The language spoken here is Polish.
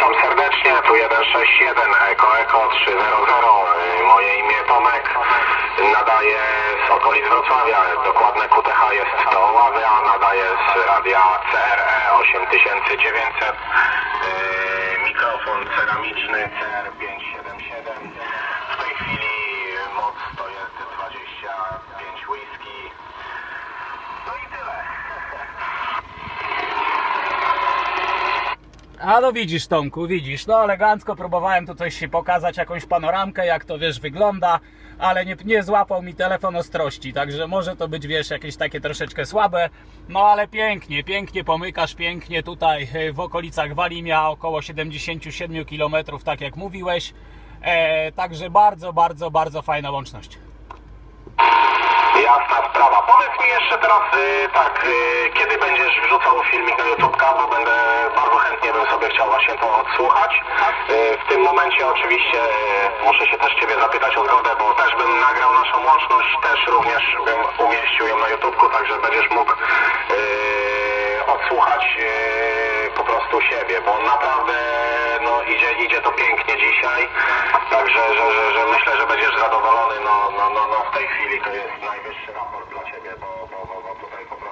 161 Eko Eko 300. Y, Moje imię Tomek. Nadaję z okolic Wrocławia. Dokładne QTH jest to Ławia. Nadaję z radia CRE 8900. Y, Mikrofon ceramiczny CR577. A no widzisz Tomku, widzisz, no elegancko próbowałem tu coś pokazać, jakąś panoramkę, jak to wiesz wygląda, ale nie, nie złapał mi telefon ostrości, także może to być wiesz jakieś takie troszeczkę słabe, no ale pięknie, pięknie pomykasz, pięknie tutaj e, w okolicach Walimia, około 77 km, tak jak mówiłeś, e, także bardzo, bardzo, bardzo fajna łączność. Jasna sprawa. Powiedz mi jeszcze teraz y, tak, y, kiedy będziesz wrzucał filmik na YouTube'ka, bo będę bardzo chętnie bym sobie chciał właśnie to odsłuchać. Y, w tym momencie oczywiście y, muszę się też Ciebie zapytać o zgodę, bo też bym nagrał naszą łączność, też również bym umieścił ją na YouTube'ku, także będziesz mógł y, odsłuchać po prostu siebie, bo naprawdę no, idzie, idzie to pięknie dzisiaj, także że, że, że myślę, że będziesz zadowolony, no, no, no, no w tej chwili to jest najwyższy raport dla Ciebie, bo, bo, bo, bo